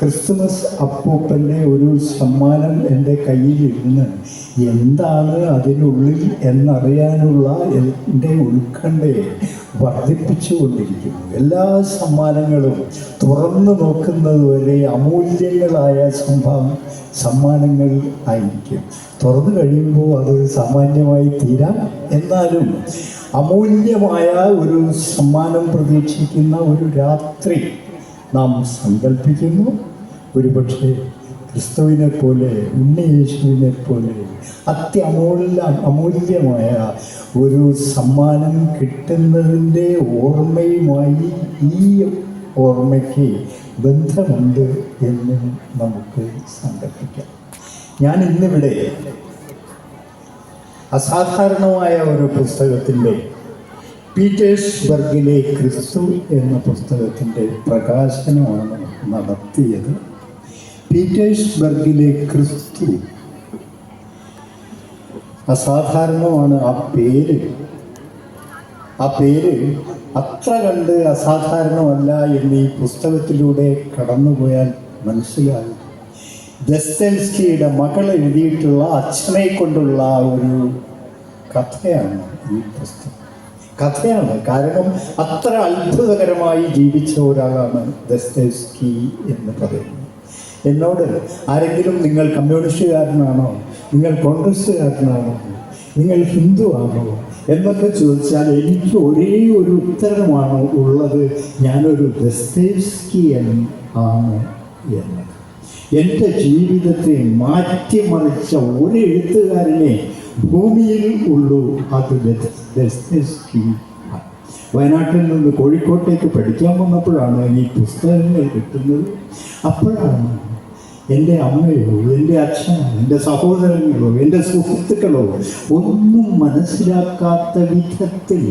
Christmas അപ്പൂപ്പന്റെ ഒരു സമ്മാനം എന്റെ കയ്യിലിരുന്ന് എന്താണ് അതിനുള്ളിൽ എന്നറിയാനുള്ള എന്റെ ഉത്കണ്ഠയെ വർദ്ധിപ്പിച്ചുകൊണ്ടിരിക്കുന്നു. എല്ലാ സമ്മാനങ്ങളും തുറന്നു നോക്കുന്നത് വരെ അമൂല്യങ്ങളായ സംഭവം സമ്മാനങ്ങൾ ആയിരിക്കും. തുറന്നു കഴിയുമ്പോൾ അത് സാമാന്യമായി തീരാം. എന്നാലും അമൂല്യമായ ഒരു സമ്മാനം പ്രതീക്ഷിക്കുന്ന ഒരു രാത്രി നാം സങ്കല്പിക്കുന്നു ഒരുപക്ഷെ ക്രിസ്തുവിനെ പോലെ ഉണ്ണിയേശുവിനെ പോലെ അത്യമൂല്യ അമൂല്യമായ ഒരു സമ്മാനം കിട്ടുന്നതിന്റെ ഓർമ്മയുമായി ഈ ഓർമ്മയ്ക്ക് ബന്ധമുണ്ട് എന്ന് നമുക്ക് സങ്കല്പിക്കാം ഞാൻ ഇന്നിവിടെ അസാധാരണമായ ഒരു പുസ്തകത്തിന്റെ പീറ്റേഴ്സ്ബർഗിലെ ക്രിസ്തു എന്ന പുസ്തകത്തിന്റെ പ്രകാശനമാണ് നടത്തിയത്. പീറ്റേഴ്സ്ബർഗിലെ ക്രിസ്തു അസാധാരണമാണ് ആ പേര്. ആ പേര് അത്ര കണ്ട് അസാധാരണമല്ല എന്ന് ഈ പുസ്തകത്തിലൂടെ കടന്നുപോയാൽ മനസ്സിലാകും ദസ്തൽസ്കിയുടെ മകൾ എഴുതിയിട്ടുള്ള അച്ഛനെ കൊണ്ടുള്ള ഒരു കഥയാണ് ഈ പുസ്തകം. കഥയാണ്. കാരണം അത്ര അത്ഭുതകരമായി ജീവിച്ച ഒരാളാണ് ദസ്തേസ്കി എന്ന് പറയുന്നത്. എന്നോട് ആരെങ്കിലും നിങ്ങൾ കമ്മ്യൂണിസ്റ്റുകാരനാണോ നിങ്ങൾ കോൺഗ്രസ്സുകാരനാണോ നിങ്ങൾ ഹിന്ദു ആണോ എന്നൊക്കെ ചോദിച്ചാൽ എനിക്ക് ഒരേ ഒരു ഉത്തരമാണ് ഉള്ളത് ഞാനൊരു ദസ്തേസ്കിയൻ ആണ് എന്നത് എന്റെ ജീവിതത്തെ മാറ്റിമറിച്ച ഒരു എഴുത്തുകാരനെ ഭൂമിയിൽ ഉള്ളൂ. അത് വയനാട്ടിൽ നിന്ന് കോഴിക്കോട്ടേക്ക് പഠിക്കാൻ വന്നപ്പോഴാണ് ഈ പുസ്തകങ്ങൾ കിട്ടുന്നത്. അപ്പോഴാണ് എന്റെ അമ്മയോ എന്റെ അച്ഛനോ എന്റെ സഹോദരങ്ങളോ എന്റെ സുഹൃത്തുക്കളോ ഒന്നും മനസ്സിലാക്കാത്ത വിധത്തിൽ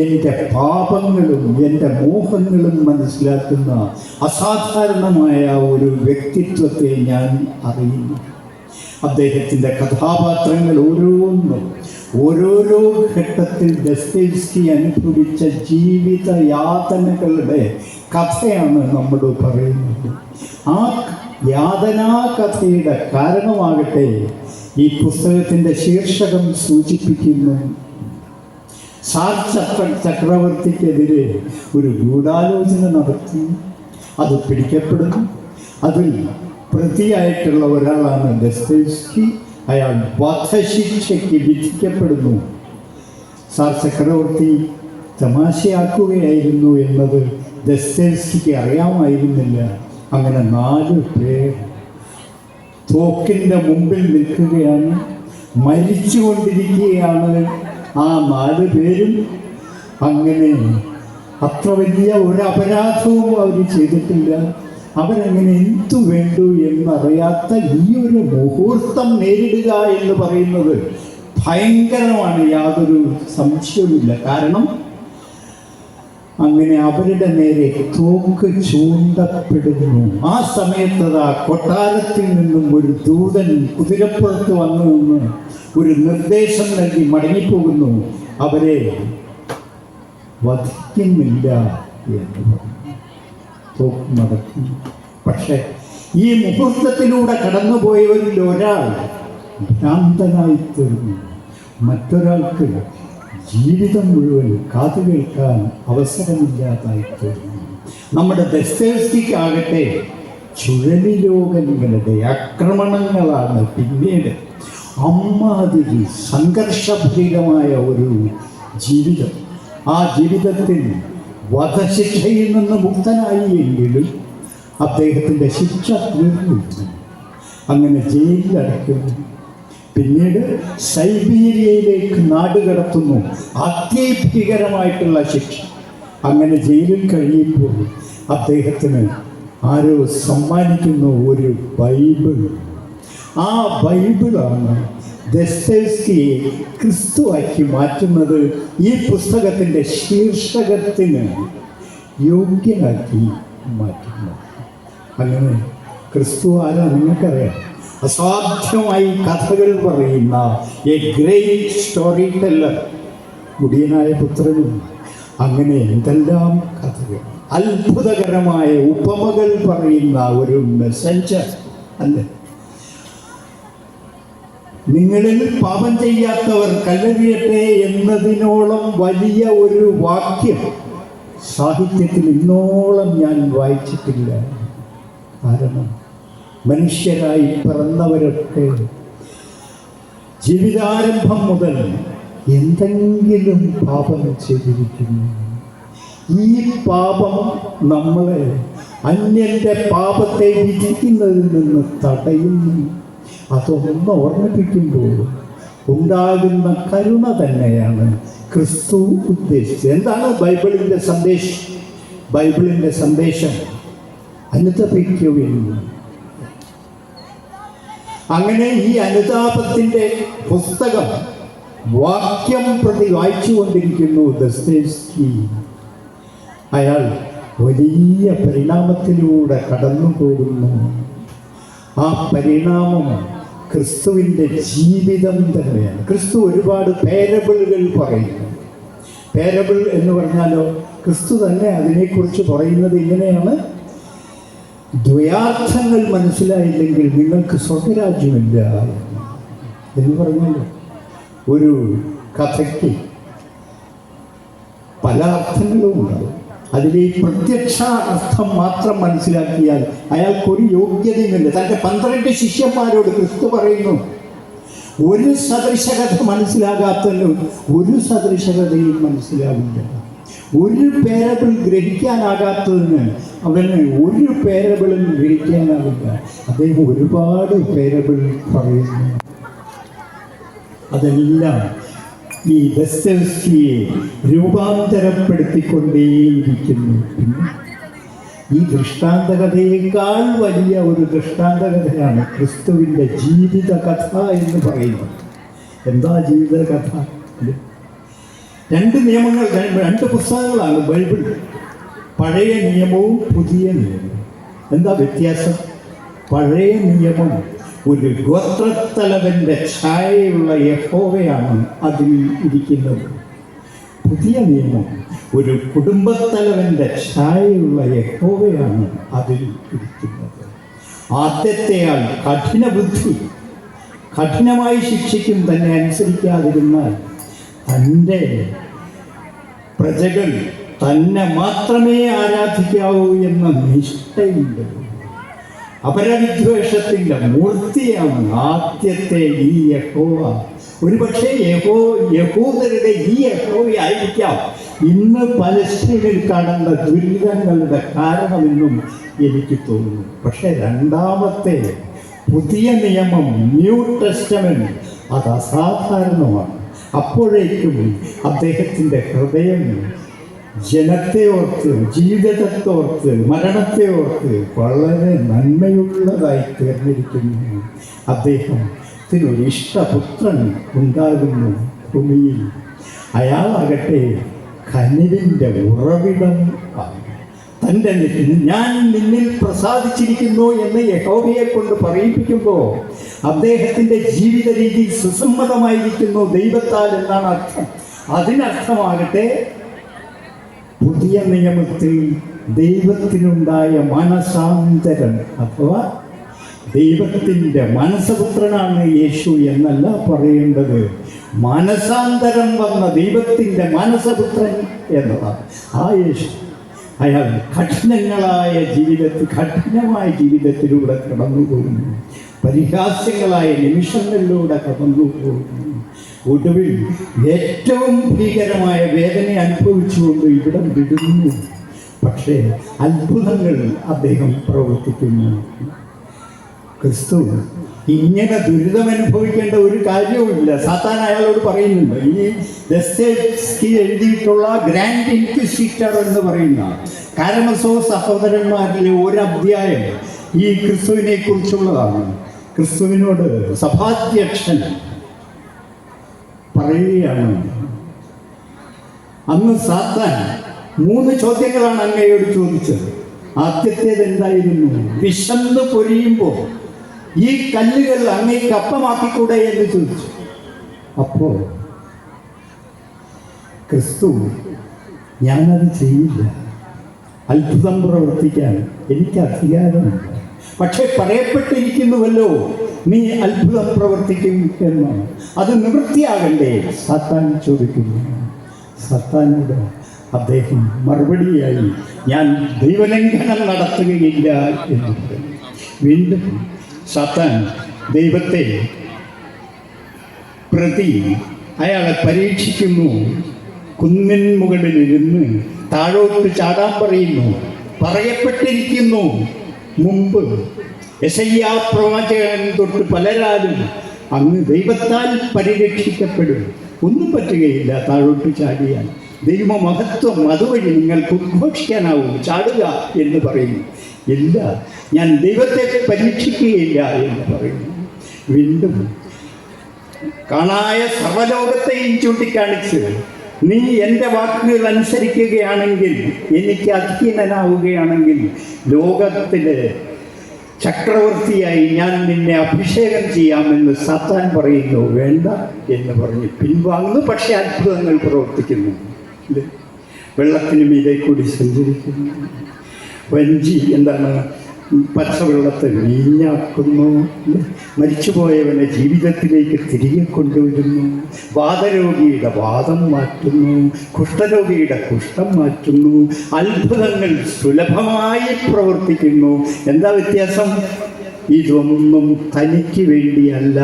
എന്റെ പാപങ്ങളും എന്റെ മോഹങ്ങളും മനസ്സിലാക്കുന്ന അസാധാരണമായ ഒരു വ്യക്തിത്വത്തെ ഞാൻ അറിയുന്നു. അദ്ദേഹത്തിന്റെ കഥാപാത്രങ്ങൾ ഓരോന്നും ഓരോരോ ഘട്ടത്തിൽ ദസ്തേവ്സ്കി അനുഭവിച്ച ജീവിത യാതനകളുടെ കഥയാണ് നമ്മൾ പറയുന്നത്. ആ യാതനാ കഥയുടെ കാരണമാകട്ടെ ഈ പുസ്തകത്തിന്റെ ശീർഷകം സൂചിപ്പിക്കുന്നു. സാർ ചക്ര ചക്രവർത്തിക്കെതിരെ ഒരു ഗൂഢാലോചന നടത്തി അത് പിടിക്കപ്പെടുന്നു. അതിൽ പ്രതിയായിട്ടുള്ള ഒരാളാണ് ദസ്തേവ്സ്കി അയാൾ വധശിക്ഷയ്ക്ക് വിധിക്കപ്പെടുന്നു. സാർ ചക്രവർത്തി തമാശയാക്കുകയായിരുന്നു എന്നത് ദസ്തേവ്സ്കിക്ക് അറിയാമായിരുന്നില്ല. അങ്ങനെ നാല് പേർ തോക്കിന്റെ മുമ്പിൽ നിൽക്കുകയാണ് മരിച്ചുകൊണ്ടിരിക്കുകയാണ്. ആ നാല് പേരും അങ്ങനെ അത്ര വലിയ ഒരു അപരാധവും അവർ ചെയ്തിട്ടില്ല. അവരങ്ങനെ എന്തു വേണ്ടു എന്നറിയാത്ത ഈ ഒരു മുഹൂർത്തം നേരിടുക എന്ന് പറയുന്നത് ഭയങ്കരമാണ് യാതൊരു സംശയവുമില്ല. കാരണം അങ്ങനെ അവരുടെ നേരെ തോക്ക് ചൂണ്ടപ്പെടുന്നു. ആ സമയത്ത് ആ കൊട്ടാരത്തിൽ നിന്നും ഒരു ദൂതൻ കുതിരപ്പുറത്ത് വന്നു നിന്ന് ഒരു നിർദ്ദേശം നൽകി മടങ്ങിപ്പോകുന്നു. അവരെ വധിക്കുന്നില്ല എന്ന് പറഞ്ഞു. നടത്തി പക്ഷേ ഈ മുഹൂർത്തത്തിലൂടെ കടന്നുപോയവരിൽ ഒരാൾ ഭ്രാന്തനായി തീർന്നു മറ്റൊരാൾക്ക് ജീവിതം മുഴുവൻ കാതു കേൾക്കാൻ അവസരമില്ലാതായി തീർന്നു നമ്മുടെ ദസ്തേവ്സ്കിക്കാകട്ടെ ചുഴലി രോഗങ്ങളുടെ ആക്രമണങ്ങളാണ് പിന്നീട് അമ്മാതിരി സംഘർഷഭരിതമായ ഒരു ജീവിതം. ആ ജീവിതത്തിൽ വധശിക്ഷയിൽ നിന്ന് മുക്തനായി എങ്കിലും അദ്ദേഹത്തിന്റെ ശിക്ഷ തീർന്നു അങ്ങനെ ജയിലിലടക്കുന്നു പിന്നീട് സൈബീരിയയിലേക്ക് നാടുകടത്തുന്നു അത്യഭീകരമായിട്ടുള്ള ശിക്ഷ. അങ്ങനെ ജയിലിൽ കഴിയുമ്പോൾ അദ്ദേഹത്തിന് ആരോ സമ്മാനിക്കുന്ന ഒരു ബൈബിൾ. ആ ബൈബിളാണ് ദസ്തേവ്സ്കിയെ ക്രിസ്തുവാക്കി മാറ്റുന്നത് ഈ പുസ്തകത്തിന്റെ ശീർഷകത്തിന് യോഗ്യനാക്കി മാറ്റുന്നു. അങ്ങനെ ക്രിസ്തു ആരാ നിങ്ങൾക്കറിയാം? അസാധ്യമായി കഥകൾ പറയുന്ന എ ഗ്രേറ്റ് സ്റ്റോറി ടെല്ലർ മുടിയനായ പുത്രനും. അങ്ങനെ എന്തെല്ലാം കഥകൾ? അത്ഭുതകരമായ ഉപമകൾ പറയുന്ന ഒരു മെസ്സഞ്ചർ അല്ലേ? നിങ്ങളിൽ പാപം ചെയ്യാത്തവർ കല്ലെറിയട്ടെ എന്നതിനോളം വലിയ ഒരു വാക്യം സാഹിത്യത്തിൽ ഇന്നോളം ഞാൻ വായിച്ചിട്ടില്ല. കാരണം മനുഷ്യരായി പിറന്നവരൊക്കെ ജീവിതാരംഭം മുതൽ എന്തെങ്കിലും പാപം ചെയ്തിരിക്കുന്നു. ഈ പാപം നമ്മളെ അന്യന്റെ പാപത്തെ വിധിക്കുന്നതിൽ നിന്ന് തടയുന്നു. അതൊന്ന് ഓർമ്മിപ്പിക്കുമ്പോൾ ഉണ്ടാകുന്ന കരുണ തന്നെയാണ് ക്രിസ്തു ഉദ്ദേശിച്ചത്. എന്താണ് ബൈബിളിന്റെ സന്ദേശം? ബൈബിളിന്റെ സന്ദേശം അനുതപിക്കുവിൻ അങ്ങനെ ഈ അനുതാപത്തിന്റെ പുസ്തകം വാക്യം പ്രതി വായിച്ചുകൊണ്ടിരിക്കുന്നു ദസ്തേസ്കി അയാൾ വലിയ പരിണാമത്തിലൂടെ കടന്നു പോകുന്നു ആ പരിണാമം ക്രിസ്തുവിന്റെ ജീവിതം തന്നെയാണ്. ക്രിസ്തു ഒരുപാട് പേരബിളുകൾ പറയുന്നു. പേരബിൾ എന്ന് പറഞ്ഞാലോ ക്രിസ്തു തന്നെ അതിനെക്കുറിച്ച് പറയുന്നത് ഇങ്ങനെയാണ്. ദ്വയാർത്ഥങ്ങൾ മനസ്സിലായില്ലെങ്കിൽ നിങ്ങൾക്ക് സ്വർഗരാജ്യമില്ല എന്ന് പറഞ്ഞല്ലോ. ഒരു കഥയ്ക്ക് പല അർത്ഥങ്ങളും ഉണ്ടാവും അതിലെ പ്രത്യക്ഷ അർത്ഥം മാത്രം മനസ്സിലാക്കിയാൽ അയാൾക്കൊരു യോഗ്യതയുമില്ല. തന്റെ പന്ത്രണ്ട് ശിഷ്യന്മാരോട് ക്രിസ്തു പറയുന്നു ഒരു സദൃശകഥ മനസ്സിലാകാത്തതിനും ഒരു സദൃശകഥയും മനസ്സിലാവില്ല. ഒരു പേരബിൾ ഗ്രഹിക്കാനാകാത്തതിന് അവന് ഒരു പേരബിളും ഗ്രഹിക്കാനാവില്ല. അദ്ദേഹം ഒരുപാട് പേരബിൾ പറയുന്നു. അതെല്ലാം ഈ ദസ്തവസ്കിയെ രൂപാന്തരപ്പെടുത്തിക്കൊണ്ടേയിരിക്കുന്നു. ഈ ദൃഷ്ടാന്തകഥയേക്കാൾ വലിയ ഒരു ദൃഷ്ടാന്തകഥയാണ് ക്രിസ്തുവിന്റെ ജീവിത കഥ എന്ന് പറയുന്നത്. എന്താ ജീവിത കഥ രണ്ട് നിയമങ്ങൾ രണ്ട് പുസ്തകങ്ങളാണ് ബൈബിൾ. പഴയ നിയമവും പുതിയ നിയമവും. എന്താ വ്യത്യാസം? പഴയ നിയമം ഒരു ഗോത്രത്തലവന്റെ ഛായയുള്ള യഹോവയാണ് അതിൽ ഇരിക്കുന്നത്. പുതിയ നിയമം ഒരു കുടുംബത്തലവന്റെ ഛായയുള്ള യഹോവയാണ് അതിൽ ഇരിക്കുന്നത്. ആദ്യത്തെ ആൾ കഠിന ബുദ്ധി കഠിനമായി ശിക്ഷിക്കും തന്നെ അനുസരിക്കാതിരുന്നാൽ തന്റെ പ്രജകൾ തന്നെ മാത്രമേ ആരാധിക്കാവൂ എന്ന നിഷ്ഠയുണ്ട് അപരവിദ്വേഷത്തിന്റെ മൂർത്തിയാണ് ആദ്യത്തെ ഈ യഹോവ. ഒരുപക്ഷെ യഹോ യഹൂദരുടെ ഈ യഹോവയായിരിക്കാം. ഇന്ന് പലസ്തീനിൽ കാണുന്ന ദുരിതങ്ങളുടെ കാരണമെന്നും എനിക്ക് തോന്നുന്നു. പക്ഷെ രണ്ടാമത്തെ പുതിയ നിയമം ന്യൂ ടെസ്റ്റമെന്റ് അത് അസാധാരണമാണ്. അപ്പോഴേക്കും അദ്ദേഹത്തിന്റെ ഹൃദയം ജനത്തെ ഓർത്ത് ജീവിതത്തെ ഓർത്ത് മരണത്തെ ഓർത്ത് വളരെ നന്മയുള്ളതായി തീർന്നിരിക്കുന്നു. അദ്ദേഹത്തിനൊരു ഇഷ്ടപുത്രൻ ഉണ്ടാകുന്നു ഭൂമിയിൽ. അയാളാകട്ടെ കനിവിന്റെ ഉറവിടം തന്റെ ഞാൻ നിന്നിൽ പ്രസാദിച്ചിരിക്കുന്നു എന്ന് യഹോബയെ കൊണ്ട് പറയിപ്പിക്കുമ്പോൾ അദ്ദേഹത്തിന്റെ ജീവിത രീതി സുസമ്മതമായിരിക്കുന്നു ദൈവത്താൽ എന്നാണ് അർത്ഥം. അതിനർത്ഥമാകട്ടെ പുതിയ നിയമത്തിൽ ദൈവത്തിനുണ്ടായ മനസാന്തരം. അഥവാ ദൈവത്തിന്റെ മനസപുത്രനാണ് യേശു എന്നല്ല പറയേണ്ടത്. മനസാന്തരം വന്ന ദൈവത്തിന്റെ മനസപുത്രൻ എന്നതാണ്. ആ യേശു അയാൾ കഠിനങ്ങളായ ജീവിതത്തിൽ കഠിനമായ ജീവിതത്തിലൂടെ കടന്നു പോകുന്നു പരിഹാസ്യങ്ങളായ നിമിഷങ്ങളിലൂടെ കടന്നു പോകുന്നു ഒടുവിൽ ഏറ്റവും ഭീകരമായ വേദന അനുഭവിച്ചുകൊണ്ട് ഇവിടം വിടുന്നു. പക്ഷേ അത്ഭുതങ്ങൾ അദ്ദേഹം പ്രവർത്തിക്കുന്നു. ക്രിസ്തു ഇങ്ങനെ ദുരിതം അനുഭവിക്കേണ്ട ഒരു കാര്യവുമില്ല. സാത്താൻ അയാളോട് പറയുന്നുണ്ട് ഈ ദസ്തേസ്കി എഴുതിയിട്ടുള്ള ഗ്രാൻഡ് ഇൻക്വിസിറ്റർ എന്ന് പറയുന്ന കാരമസോ സഹോദരന്മാരിലെ ഒരു അധ്യായം ഈ ക്രിസ്തുവിനെ കുറിച്ചുള്ളതാണ് ക്രിസ്തുവിനോട് സഭാധ്യക്ഷൻ പറയുകയാണ്. അന്ന് സാത്താൻ മൂന്ന് ചോദ്യങ്ങളാണ് അങ്ങയോട് ചോദിച്ചത്. ആദ്യത്തേത് എന്തായിരുന്നു? വിശന്ന് പൊരിയുമ്പോൾ ഈ കല്ലുകൾ അങ്ങേക്ക് അപ്പമാക്കിക്കൂടെ എന്ന് ചോദിച്ചു. അപ്പോൾ ക്രിസ്തു ഞാനത് ചെയ്യില്ല. അത്ഭുതം പ്രവർത്തിക്കാൻ എനിക്ക് അധികാരമുണ്ട്. പക്ഷെ പറയപ്പെട്ടിരിക്കുന്നുവല്ലോ നീ അത്ഭുതം പ്രവർത്തിക്കും എന്ന്. അത് നിവൃത്തിയാകണ്ടേ സത്താൻ ചോദിക്കുന്നു. സാത്താനോട് അദ്ദേഹം മറുപടിയായി ഞാൻ ദൈവലംഘനം നടത്തുകയില്ല എന്ന്. വീണ്ടും സത്താൻ ദൈവത്തെ പ്രതി അയാളെ പരീക്ഷിക്കുന്നു. കുന്നിൻ മുകളിലിരുന്ന് താഴോട്ട് ചാടാൻ പറയുന്നു. പറയപ്പെട്ടിരിക്കുന്നു. മുമ്പ് യശയ്യാ പ്രവാചകൻ തൊട്ട് പലരാലും അങ്ങ് ദൈവത്താൽ പരിരക്ഷിക്കപ്പെടും. ഒന്നും പറ്റുകയില്ല താഴോട്ട് ചാടിയാൽ. ദൈവമഹത്വം അതുവഴി നിങ്ങൾക്ക് ഉദ്ഘോഷിക്കാനാവും ചാടുക എന്ന് പറയുന്നു. ഇല്ല ഞാൻ ദൈവത്തെ പരീക്ഷിക്കുകയില്ല എന്ന് പറയുന്നു. വീണ്ടും കാണായ സർവലോകത്തെയും ചൂണ്ടിക്കാണിച്ച് നീ എന്റെ വാക്കുകൾ അനുസരിക്കുകയാണെങ്കിൽ എനിക്ക് അധീനനാവുകയാണെങ്കിൽ ലോകത്തിലെ ചക്രവർത്തിയായി ഞാൻ നിന്നെ അഭിഷേകം ചെയ്യാമെന്ന് സാത്താൻ പറയുന്നു. വേണ്ട എന്ന് പറഞ്ഞ് പിൻവാങ്ങുന്നു. പക്ഷേ അത്ഭുതങ്ങൾ പ്രവർത്തിക്കുന്നു? വെള്ളത്തിന് മീതെ കൂടി സഞ്ചരിക്കുന്നു. വഞ്ചി എന്താണ്? പച്ചവെള്ളത്തെ വീഞ്ഞാക്കുന്നു? മരിച്ചുപോയവനെ ജീവിതത്തിലേക്ക് തിരികെ കൊണ്ടുവരുന്നു. വാദരോഗിയുടെ വാദം മാറ്റുന്നു. കുഷ്ഠരോഗിയുടെ കുഷ്ഠം മാറ്റുന്നു. അത്ഭുതങ്ങൾ സുലഭമായി പ്രവർത്തിക്കുന്നു. എന്താ വ്യത്യാസം? ഇതൊന്നും തനിക്ക് വേണ്ടിയല്ല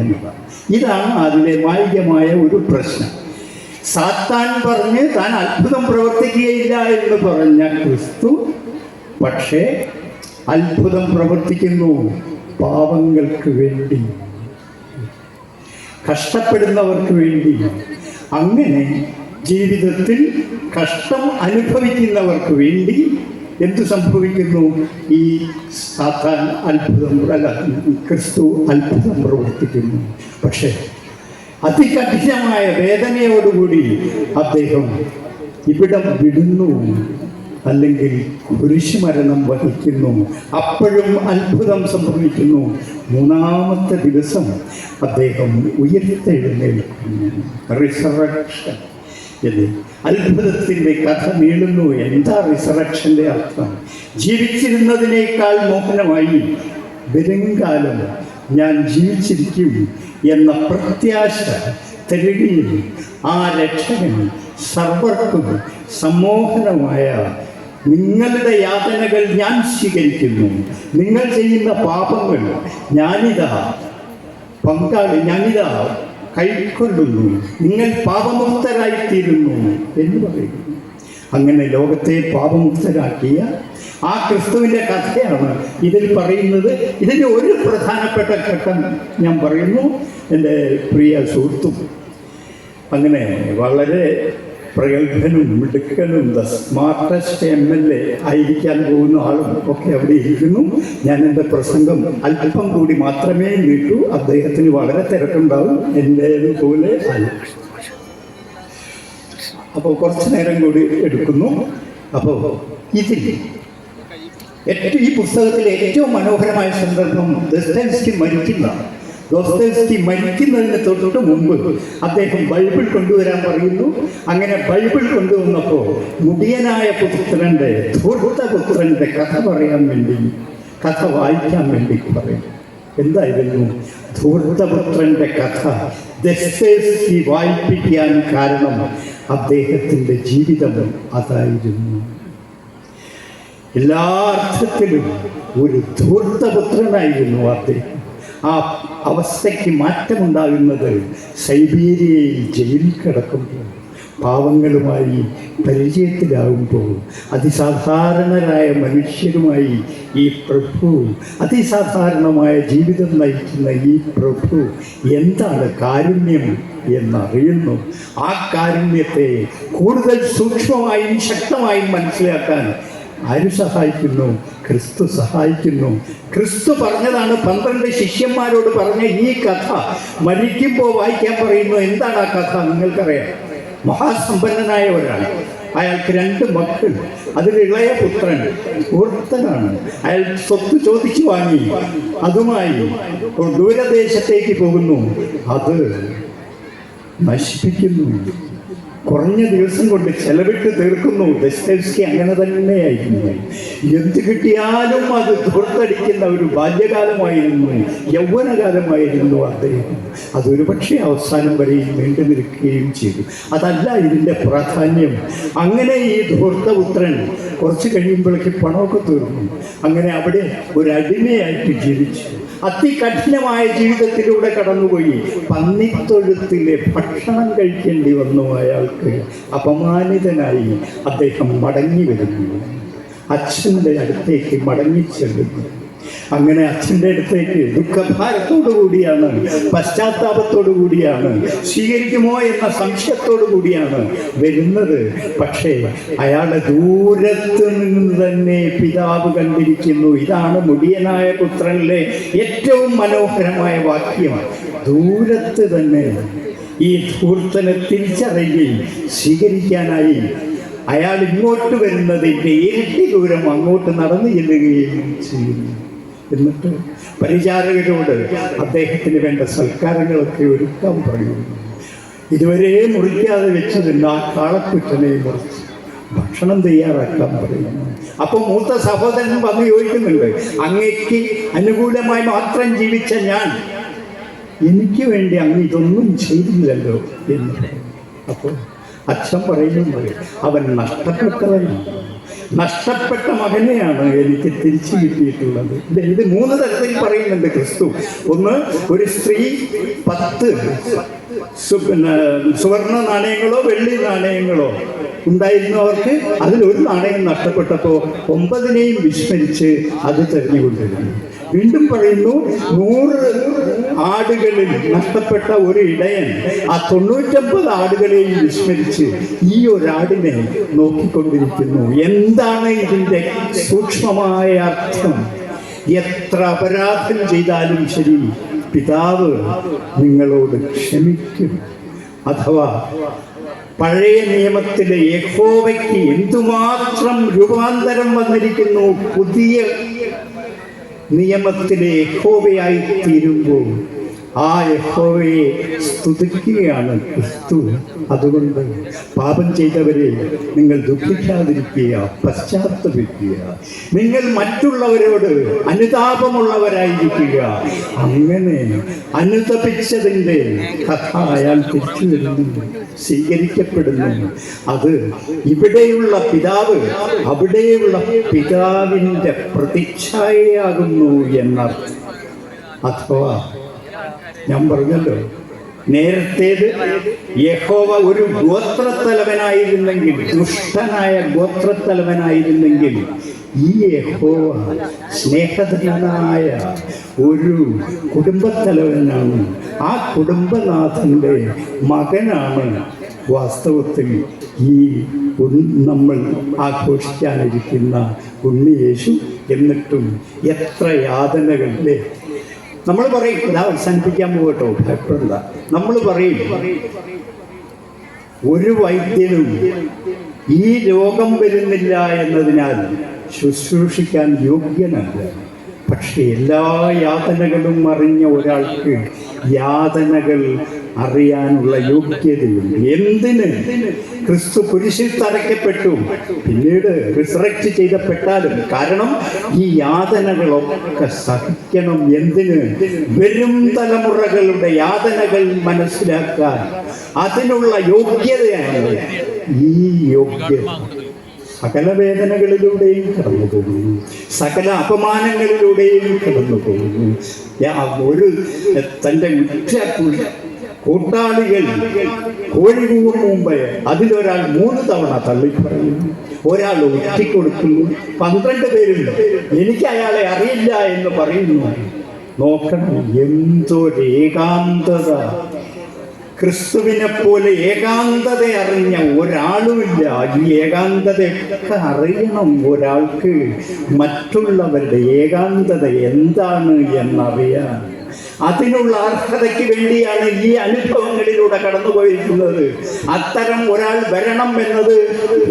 എന്നതാണ്. ഇതാണ് അതിലെ മായികമായ ഒരു പ്രശ്നം. സാത്താൻ പറഞ്ഞ് താൻ അത്ഭുതം പ്രവർത്തിക്കുകയില്ല എന്ന് പറഞ്ഞ ക്രിസ്തു പക്ഷേ അത്ഭുതം പ്രവർത്തിക്കുന്നു പാവങ്ങൾക്ക് വേണ്ടി. കഷ്ടപ്പെടുന്നവർക്ക് വേണ്ടി. അങ്ങനെ ജീവിതത്തിൽ കഷ്ടം അനുഭവിക്കുന്നവർക്ക് വേണ്ടി എന്തു സംഭവിക്കുന്നു? ഈ സാത്താൻ അത്ഭുതം അല്ല ക്രിസ്തു അത്ഭുതം പ്രവർത്തിക്കുന്നു. പക്ഷേ അതികഠിനമായ വേദനയോടുകൂടി അദ്ദേഹം ഇവിടം വിടുന്നു. അല്ലെങ്കിൽ കുരിശുമരണം വഹിക്കുന്നു. അപ്പോഴും അത്ഭുതം സംഭവിക്കുന്നു. മൂന്നാമത്തെ ദിവസം അദ്ദേഹം ഉയർത്തെഴുന്നേൽക്കുന്നു. റിസറക്ഷൻ അത്ഭുതത്തിന്റെ കഥ നീളുന്നു. എന്താ റിസറക്ഷന്റെ അർത്ഥം? ജീവിച്ചിരുന്നതിനേക്കാൾ മോഹനമായി വരുംകാലം ഞാൻ ജീവിച്ചിരിക്കും എന്ന പ്രത്യാശ തരികയും ആ രക്ഷകൻ സർവർക്കും സമ്മോഹനമായ നിങ്ങളുടെ യാതനകൾ ഞാൻ സ്വീകരിക്കുന്നു. നിങ്ങൾ ചെയ്യുന്ന പാപങ്ങൾ ഞാനിതാ പങ്കാളി ഞാനിതാ കൈക്കൊള്ളുന്നു. നിങ്ങൾ പാപമുക്തരായിത്തീരുന്നു എന്ന് പറയുന്നു. അങ്ങനെ ലോകത്തെ പാപമുക്തരാക്കിയ ആ ക്രിസ്തുവിന്റെ കഥയാണ് ഇതിൽ പറയുന്നത്. ഇതിന്റെ ഒരു പ്രധാനപ്പെട്ട ഘട്ടം ഞാൻ പറയുന്നു. എന്റെ പ്രിയ സുഹൃത്തും അങ്ങനെ വളരെ പ്രഗത്ഭനും മിടുക്കനും the smartest M L A ആയിരിക്കാൻ പോകുന്ന ആളും ഒക്കെ അവിടെ ഇരിക്കുന്നു. ഞാൻ എന്റെ പ്രസംഗം അല്പം കൂടി മാത്രമേ നീട്ടൂ. അദ്ദേഹത്തിന് വളരെ തിരക്കുണ്ടാവും. എന്റേതുപോലെ അപ്പോൾ കുറച്ച് നേരം കൂടി എടുക്കുന്നു. അപ്പോൾ ഇതിൽ ഏറ്റവും ഈ പുസ്തകത്തിലെ ഏറ്റവും മനോഹരമായ സന്ദർഭം ദസ്തൻസ്കി മരിക്കുന്ന ദോസ്തൻസ്കി മരിക്കുന്നതിന് തൊട്ട് മുമ്പ് അദ്ദേഹം ബൈബിൾ കൊണ്ടുവരാൻ പറയുന്നു. അങ്ങനെ ബൈബിൾ കൊണ്ടുവന്നപ്പോൾ മുടിയനായ പുത്രന്റെ പുത്രന്റെ ധൂർത്തപുത്രന്റെ കഥ പറയാൻ വേണ്ടി കഥ വായിക്കാൻ വേണ്ടി പറയും എന്തായിരുന്നു ധൂർത്തപുത്രന്റെ കഥ ദസ്തേസ്കി വായിപ്പിക്കാൻ കാരണം അദ്ദേഹത്തിന്റെ ജീവിതം അതായിരുന്നു. എല്ലാ അർത്ഥത്തിലും ഒരു ധൂർത്തപുത്രനായിരുന്നു അദ്ദേഹം. ആ അവസ്ഥയ്ക്ക് മാറ്റമുണ്ടാകുന്നത് സൈബീരിയയിൽ ജയിലിൽ കിടക്കുമ്പോൾ പാവങ്ങളുമായി പരിചയത്തിലാകുമ്പോൾ അതിസാധാരണരായ മനുഷ്യരുമായി ഈ പ്രഭു അതിസാധാരണമായ ജീവിതം നയിക്കുന്ന ഈ പ്രഭു എന്താണ് കാരുണ്യം എന്നറിയുന്നു. ആ കാരുണ്യത്തെ കൂടുതൽ സൂക്ഷ്മമായും ശക്തമായും മനസ്സിലാക്കാൻ ആര് സഹായിക്കുന്നു? ക്രിസ്തു സഹായിക്കുന്നു. ക്രിസ്തു പറഞ്ഞതാണ് പന്ത്രണ്ട് ശിഷ്യന്മാരോട് പറഞ്ഞ ഈ കഥ. മരിക്കുമ്പോൾ വായിക്കാൻ പറയുന്നു എന്താണ് ആ കഥ? നിങ്ങൾക്കറിയാം. മഹാസമ്പന്നനായ ഒരാൾ. അയാൾക്ക് രണ്ട് മക്കൾ. അതിൽ ഇളയ പുത്രൻ വൃത്തനാണ് അയാൾ സ്വത്ത് ചോദിച്ചു വാങ്ങി. അതുമായി ദൂരദേശത്തേക്ക് പോകുന്നു. അത് നശിപ്പിക്കുന്നു. കുറഞ്ഞ ദിവസം കൊണ്ട് ചെലവിട്ട് തീർക്കുന്നു. ദസ്തേവ്സ്കി അങ്ങനെ തന്നെയായിരുന്നു. എന്ത് കിട്ടിയാലും അത് ദുർത്തടിക്കുന്ന ഒരു ബാല്യകാലമായിരുന്നു. യൗവനകാലമായിരുന്നു അദ്ദേഹം അതൊരു പക്ഷേ അവസാനം വരെയും നീണ്ടു നിൽക്കുകയും ചെയ്തു. അതല്ല ഇതിന്റെ പ്രാധാന്യം. അങ്ങനെ ഈ ധൂർത്തപുത്രൻ കുറച്ച് കഴിയുമ്പോഴേക്ക് പണമൊക്കെ തീർന്നു. അങ്ങനെ അവിടെ ഒരു അടിമയായിട്ട് ജീവിച്ചു. അതികഠിനമായ ജീവിതത്തിലൂടെ കടന്നുപോയി. പന്നിത്തൊഴുത്തിലെ ഭക്ഷണം കഴിക്കേണ്ടി വന്നു അയാൾക്ക്. അപമാനിതനായി അദ്ദേഹം മടങ്ങി വരുന്നു. അച്ഛന്റെ അടുത്തേക്ക് മടങ്ങി ചെല്ലുന്നു അങ്ങനെ അച്ഛന്റെ അടുത്തേക്ക് ദുഃഖഭാരത്തോടു കൂടിയാണ് പശ്ചാത്താപത്തോടു കൂടിയാണ് സ്വീകരിക്കുമോ എന്ന സംശയത്തോടു കൂടിയാണ് വരുന്നത്. പക്ഷേ അയാളെ ദൂരത്ത് നിന്ന് തന്നെ പിതാവ് കണ്ടിരിക്കുന്നു. ഇതാണ് മുടിയനായ പുത്രനിലെ ഏറ്റവും മനോഹരമായ വാക്യം. ദൂരത്ത് തന്നെ ഈ ധൂർത്തനെ തിരിച്ചറിയുകയും സ്വീകരിക്കാനായി അയാൾ ഇങ്ങോട്ട് വരുന്നതിന്റെ ഇരട്ടി ദൂരം അങ്ങോട്ട് നടന്നു ചെല്ലുകയും ചെയ്യുന്നു. എന്നിട്ട് പരിചാരകരോട് അദ്ദേഹത്തിന് വേണ്ട സൽക്കാരങ്ങളൊക്കെ ഒരുക്കാൻ പറയുന്നു ഇതുവരെ മുറിക്കാതെ വെച്ചിരുന്ന ആ കാളക്കുറ്റനെ മുറിച്ച് ഭക്ഷണം തയ്യാറാക്കാൻ പറയുന്നു അപ്പോൾ മൂത്ത സഹോദരൻ വന്ന് ചോദിക്കുന്നുണ്ട് അങ്ങയ്ക്ക് അനുകൂലമായി മാത്രം ജീവിച്ച ഞാൻ എനിക്ക് വേണ്ടി അങ്ങ് ഇതൊന്നും ചെയ്തില്ലല്ലോ എന്ന്. അപ്പോൾ അച്ഛൻ പറയുന്നു അവൻ നഷ്ടപ്പെട്ടവനാണ് നഷ്ടപ്പെട്ട മകനെയാണ് എനിക്ക് തിരിച്ചു കിട്ടിയിട്ടുള്ളത്. ഇത് മൂന്ന് തരത്തിൽ പറയുന്നുണ്ട് ക്രിസ്തു. ഒന്ന് ഒരു സ്ത്രീ പത്ത് സുവർണ നാണയങ്ങളോ വെള്ളി നാണയങ്ങളോ ഉണ്ടായിരുന്നു അവർക്ക്. ഒരു നാണയം നഷ്ടപ്പെട്ടപ്പോൾ ഒമ്പതിനെയും വിസ്മരിച്ച് അത് തെരഞ്ഞുകൊണ്ടിരുന്നു വീണ്ടും പറയുന്നു നൂറ് ആടുകളിൽ നഷ്ടപ്പെട്ട ഒരു ഇടയൻ ആ തൊണ്ണൂറ്റമ്പത് ആടുകളെയും വിസ്മരിച്ച് ഈ ഒരാടിനെ നോക്കിക്കൊണ്ടിരിക്കുന്നു. എന്താണ് ഇതിന്റെ സൂക്ഷ്മമായ അർത്ഥം? എത്ര അപരാധം ചെയ്താലും ശരി പിതാവ് നിങ്ങളോട് ക്ഷമിക്കും. അഥവാ പഴയ നിയമത്തിലെ യഹോവയ്ക്ക് എന്തുമാത്രം രൂപാന്തരം വന്നിരിക്കുന്നു പുതിയ നിയമത്തിലെ യഹോവയായി തീരുമ്പോൾ ആ യഹോവയെ സ്തുതിക്കുകയാണ് ക്രിസ്തു. അതുകൊണ്ട് പാപം ചെയ്തവരെ നിങ്ങൾ ദുഃഖിക്കാതിരിക്കുക പശ്ചാത്തപിക്കുക. നിങ്ങൾ മറ്റുള്ളവരോട് അനുതാപമുള്ളവരായിരിക്കുക. അങ്ങനെ അനുതപിച്ചതിന്റെ കഥ അയാൾ തിരിച്ചു വരുന്നു. സ്വീകരിക്കപ്പെടുന്നു. അത് ഇവിടെയുള്ള പിതാവ് അവിടെയുള്ള പിതാവിന്റെ പ്രതിച്ഛായയാകുന്നു എന്നർത്ഥം. അഥവാ ഞാൻ പറഞ്ഞല്ലോ നേരത്തേത് യഹോവ ഒരു ഗോത്രത്തലവനായിരുന്നെങ്കിൽ ദുഷ്ടനായ ഗോത്രത്തലവനായിരുന്നെങ്കിൽ ഈ യഹോവ സ്നേഹധനായ ഒരു കുടുംബത്തലവനാണ്. ആ കുടുംബനാഥന്റെ മകനാണ് വാസ്തവത്തിൽ ഈ നമ്മൾ ആഘോഷിക്കാനിരിക്കുന്ന ഉണ്ണിയേശു എന്നിട്ടും എത്ര യാതനകൾ അല്ലേ നമ്മൾ പറയും ഇതാ അവസാനിപ്പിക്കാൻ പോകട്ടോ ഭയപ്പെടണ്ട നമ്മൾ പറയും ഒരു വൈദ്യനും ഈ രോഗം വരുന്നില്ല എന്നതിനാൽ ശുശ്രൂഷിക്കാൻ യോഗ്യനല്ല. പക്ഷെ എല്ലാ യാതനകളും അറിഞ്ഞ ഒരാൾക്ക് യാതനകൾ അറിയാനുള്ള യോഗ്യതയും എന്തിന് ക്രിസ്തു കുരിശിൽ തറയ്ക്കപ്പെട്ടു? പിന്നീട് റിസറക്റ്റ് ചെയ്തപ്പെട്ടാലും കാരണം ഈ യാതനകളൊക്കെ സഹിക്കണം എന്തിന്? വരും തലമുറകളുടെ യാതനകൾ മനസ്സിലാക്കാൻ അതിനുള്ള യോഗ്യതയാണ് ഈ യോഗ്യത. സകല വേദനകളിലൂടെയും കടന്നു പോകുന്നു. സകല അപമാനങ്ങളിലൂടെയും കടന്നു പോകുന്നു. ഒരു തന്റെ കു- കൂട്ടാളികൾ കോഴി കൂകും മുമ്പ് അതിലൊരാൾ മൂന്ന് തവണ തള്ളിപ്പറയുന്നു. ഒരാൾ ഒറ്റിക്കൊടുക്കുന്നു. പന്ത്രണ്ട് പേരുണ്ട് എനിക്ക് അയാളെ അറിയില്ല എന്ന് പറയുന്നു. നോക്കണം എന്തോ ഏകാന്തത. ക്രിസ്തുവിനെ പോലെ ഏകാന്തത അറിഞ്ഞ ഒരാളുമില്ല. ഈ ഏകാന്തതയൊക്കെ അറിയണം ഒരാൾക്ക്. മറ്റുള്ളവരുടെ ഏകാന്തത എന്താണ് എന്നറിയാൻ അതിനുള്ള അർഹതയ്ക്ക് വേണ്ടിയാണ് ഈ അനുഭവങ്ങളിലൂടെ കടന്നുപോയിരിക്കുന്നത്. അത്തരം ഒരാൾ വരണം എന്നത്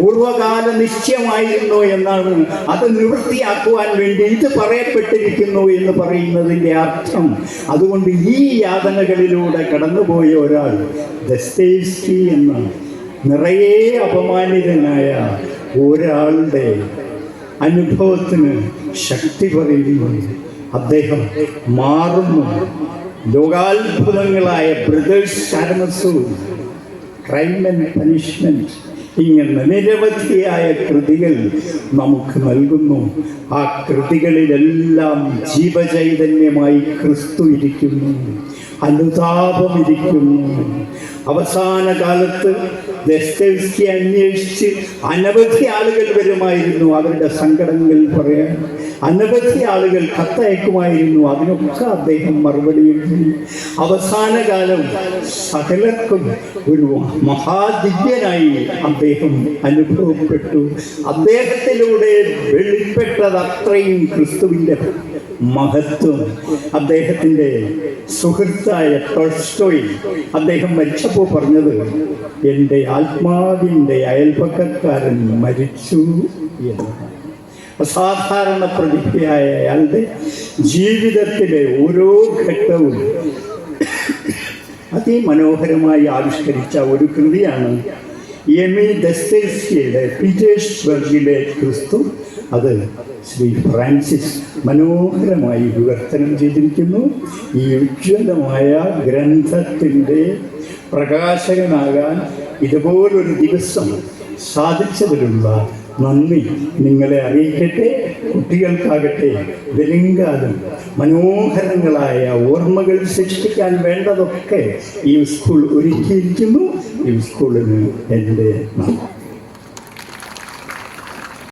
പൂർവകാല നിശ്ചയമായിരുന്നു എന്നാണ് അത് നിവൃത്തിയാക്കുവാൻ വേണ്ടി ഇത് പറയപ്പെട്ടിരിക്കുന്നു എന്ന് പറയുന്നതിന്റെ അർത്ഥം. അതുകൊണ്ട് ഈ യാതനകളിലൂടെ കടന്നുപോയ ഒരാൾ ദസ്തേസ്കി എന്ന നിറയെ അപമാനിതനായ ഒരാളുടെ അനുഭവത്തിന് ശക്തി പറയുന്നു. അദ്ദേഹം മാറുന്നു. ലോകാത്ഭുതങ്ങളായ ബ്രദേഴ്സ് ക്രൈം ആൻഡ് പനിഷ്മെന്റ് ഇങ്ങനെ നിരവധിയായ കൃതികൾ നമുക്ക് നൽകുന്നു. ആ കൃതികളിലെല്ലാം ജീവചൈതന്യമായി ക്രിസ്തു ഇരിക്കുന്നു. അനുതാപം ഇരിക്കുന്നു അവസാന കാലത്ത് ദസ്തവിസ്കി അന്വേഷിച്ച് അനവധി ആളുകൾ വരുമായിരുന്നു അവരുടെ സങ്കടങ്ങൾ പറയാൻ. അനവധി ആളുകൾ കത്തയക്കുമായിരുന്നു അതിനൊക്കെ അദ്ദേഹം മറുപടി എഴുതി. അവസാന കാലം സകലർക്കും ഒരു മഹാദിവ്യനായി അദ്ദേഹം അനുഭവപ്പെട്ടു. അദ്ദേഹത്തിലൂടെ വെളിപ്പെട്ടത് അത്രയും ക്രിസ്തുവിന്റെ മഹത്വം. അദ്ദേഹത്തിന്റെ സുഹൃത്തായ ടോൾസ്റ്റോയി അദ്ദേഹം മരിച്ചപ്പോൾ പറഞ്ഞത് എന്റെ ആത്മാവിന്റെ അയൽപക്കക്കാരൻ മരിച്ചു എന്ന്. അസാധാരണ പ്രതിഭയായ അയാളുടെ ജീവിതത്തിലെ ഓരോ ഘട്ടവും അതിമനോഹരമായി ആവിഷ്കരിച്ച ഒരു കൃതിയാണ് എമി ദസ്തേസ്കിയുടെ പീറ്റേഴ്സ്ബർഗിലെ ക്രിസ്തു. അത് ശ്രീ ഫ്രാൻസിസ് മനോഹരമായി വിവർത്തനം ചെയ്തിരിക്കുന്നു. ഈ ഉജ്ജ്വലമായ ഗ്രന്ഥത്തിന്റെ പ്രകാശകനാകാൻ ഇതുപോലൊരു ദിവസം സാധിച്ചതിലുള്ള നന്ദി നിങ്ങളെ അറിയിക്കട്ടെ കുട്ടികൾക്കാകട്ടെ. വെലുങ്കാലം മനോഹരങ്ങളായ ഓർമ്മകൾ സൃഷ്ടിക്കാൻ വേണ്ടതൊക്കെ ഈ സ്കൂൾ ഒരുക്കിയിരിക്കുന്നു. ഈ സ്കൂളിന് എന്റെ നന്ദി.